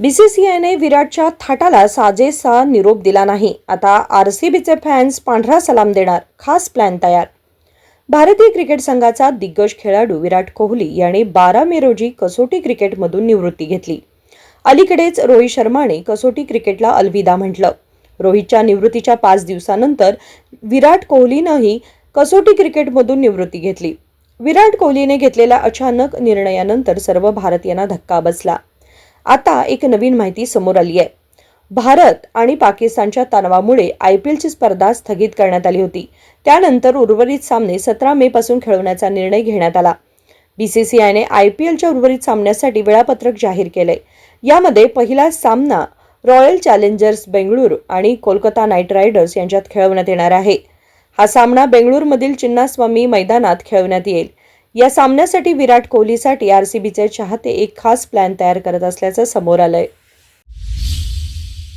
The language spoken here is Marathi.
बीसीसीआयने विराटच्या थाटाला साजेसा निरोप दिला नाही. आता आर सी बीचे फॅन्स पांढरा सलाम देणार खास प्लॅन तयार. भारतीय क्रिकेट संघाचा दिग्गज खेळाडू विराट कोहली याने बारा मे रोजी कसोटी क्रिकेटमधून निवृत्ती घेतली. अलीकडेच रोहित शर्माने कसोटी क्रिकेटला अलविदा म्हटलं. रोहितच्या निवृत्तीच्या पाच दिवसानंतर विराट कोहलीनंही कसोटी क्रिकेटमधून निवृत्ती घेतली. विराट कोहलीने घेतलेल्या अचानक निर्णयानंतर सर्व भारतीयांना धक्का बसला. आता एक नवीन माहिती समोर आली आहे. भारत आणि पाकिस्तानच्या तणावामुळे आय पी एलची स्पर्धा स्थगित करण्यात आली होती. त्यानंतर उर्वरित सामने सतरा मे पासून खेळवण्याचा निर्णय घेण्यात आला. बीसीसीआयने आय पी एलच्या उर्वरित सामन्यासाठी वेळापत्रक जाहीर केले यामध्ये पहिला सामना रॉयल चॅलेंजर्स बेंगळूर आणि कोलकाता नाईट रायडर्स यांच्यात खेळवण्यात येणार आहे. हा सामना बेंगळूरमधील चिन्नास्वामी मैदानात खेळवण्यात येईल. या सामन्यासाठी विराट कोहलीसाठी आरसीबीचे चाहते एक खास प्लॅन तयार करत असल्याचं समोर आलंय.